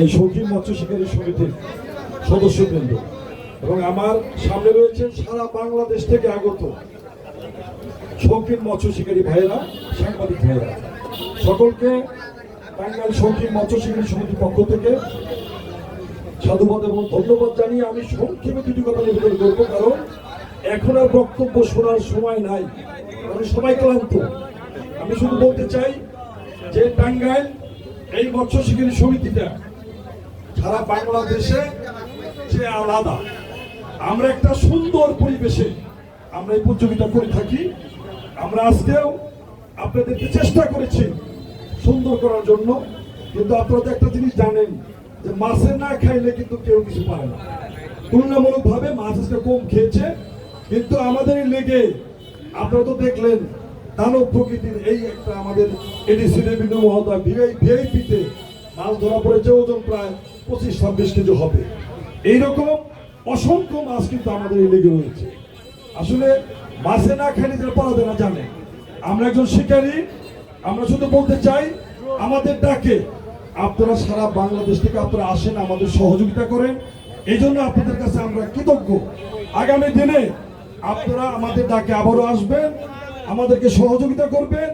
এই শৌখিন মৎস্য শিকারী সমিতির সদস্যবৃন্দ। এবং আমার সামনে রয়েছে সারা বাংলাদেশ থেকে আগত শৌখিন মৎস্য শিকারী ভাইয়েরা, সাংবাদিক ভাইয়েরা। সকলকে বাঙাল শৌখিন মৎস্য শিকারী সমিতির পক্ষ থেকে সাধুবাদ এবং ধন্যবাদ জানিয়ে আমি সংক্ষেপে দুটি কথা নিবেদন করব কারণ এখন আর বক্তব্য শোনার সময় নাই। কারণ সবাই ক্লান্ত। আমি শুধু বলতে চাই যে টাঙ্গাইল এই মৎস্য শিকারী সমিতিটা সারা বাংলাদেশে যে আলাদা। আমরা একটা সুন্দর পরিবেশে আমরা এই প্রতিযোগিতা করে থাকি। আমরা আজকেও আপনাদেরকে চেষ্টা করেছি সুন্দর করার জন্য। কিন্তু আপনারা একটা জিনিস জানেন যে মাছে না খাইলে কিন্তু কেউ কিছু পায় না। তুলনামূলক ভাবে মাছ আজকে কম খেয়েছে। কিন্তু আমাদের লেগে আপনারা তো দেখলেন দানব প্রকৃতির এই একটা আমাদের এডিসি রেভিনিউ মহোদয় ভিআইপিতে মাছ ধরা পড়েছে ওজন প্রায় পঁচিশ, ছাব্বিশ কেজি হবে। এইরকম অসংখ্য মাছ কিন্তু আমাদের এই লেগে রয়েছে। আসলে মাছে না খেলে যারা পড়াতে না জানে আমরা একজন শিকারী, আমরা শুধু বলতে চাই, আমাদের ডাকে আপনারা সারা বাংলাদেশ থেকে আপনারা আসেন, আমাদের সহযোগিতা করেন। এই জন্য আপনাদের কাছে আমরা কৃতজ্ঞ। আগামী দিনে আপনারা আমাদের ডাকে আবারও আসবেন। আমাদেরকে সহযোগিতা করবেন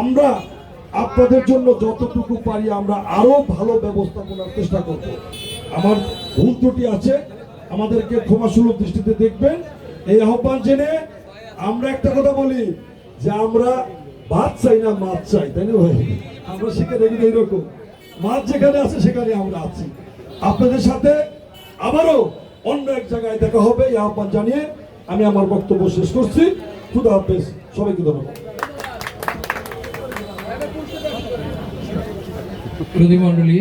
আমরা আপনাদের জন্য যতটুকু পারি আমরা আরও ভালো ব্যবস্থাপনার চেষ্টা করব। আমার ভুল ত্রুটি আছে, আমাদেরকে ক্ষমাসুলভ দৃষ্টিতে দেখবেন। এই আহ্বান জেনে আমরা একটা কথা বলি যে আমরা ভাত চাই না মাছ চাই, তাই না ভাই? আমরা সেখানে কিন্তু এইরকম মাছ যেখানে আছে সেখানে আমরা আছি। আপনাদের সাথে আবারও অন্য এক জায়গায় দেখা হবে। এই আহ্বান জানিয়ে আমি আমার বক্তব্য শেষ করছি। খুদা হাফেজ। সবাইকে ধন্যবাদ। প্রতিমণ্ডলী